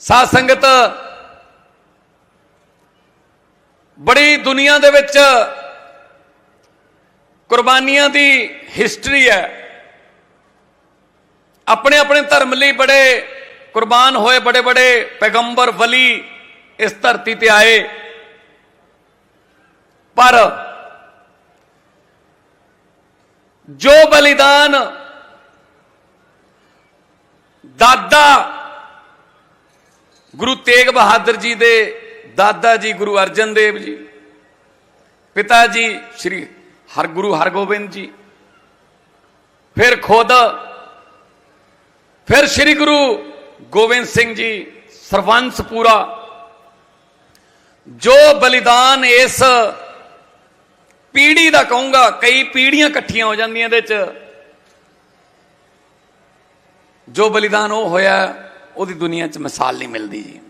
ਸਾਧ ਸੰਗਤ, ਬੜੀ ਦੁਨੀਆ ਦੇ ਵਿੱਚ ਕੁਰਬਾਨੀਆਂ ਦੀ ਹਿਸਟਰੀ ਹੈ। ਆਪਣੇ ਆਪਣੇ ਧਰਮ ਲਈ ਬੜੇ ਕੁਰਬਾਨ ਹੋਏ, ਬੜੇ ਬੜੇ ਪੈਗੰਬਰ, ਵਲੀ ਇਸ ਧਰਤੀ ਤੇ ਆਏ। ਪਰ ਜੋ ਬਲੀਦਾਨ ਦਾਦਾ ਗੁਰੂ ਤੇਗ ਬਹਾਦਰ ਜੀ ਦੇ ਦਾਦਾ ਜੀ, ਗੁਰੂ ਅਰਜਨ ਦੇਵ ਜੀ, ਪਿਤਾ ਜੀ ਸ੍ਰੀ ਹਰਗੁਰੂ ਹਰਗੋਬਿੰਦ ਜੀ, ਫਿਰ ਖੁਦ, ਫਿਰ ਸ੍ਰੀ ਗੁਰੂ ਗੋਬਿੰਦ ਸਿੰਘ ਜੀ, ਸਰਵੰਸ ਪੂਰਾ, ਜੋ ਬਲੀਦਾਨ ਇਸ ਪੀੜੀ ਦਾ ਕਹੂੰਗਾ, ਕਈ ਪੀੜੀਆਂ ਇਕੱਠੀਆਂ ਹੋ ਜਾਂਦੀਆਂ ਇਹਦੇ ਚ। ਜੋ ਬਲੀਦਾਨ ਉਹ ਹੋਇਆ ਉਹਦੀ ਦੁਨੀਆ 'ਚ ਮਿਸਾਲ ਨਹੀਂ ਮਿਲਦੀ ਜੀ।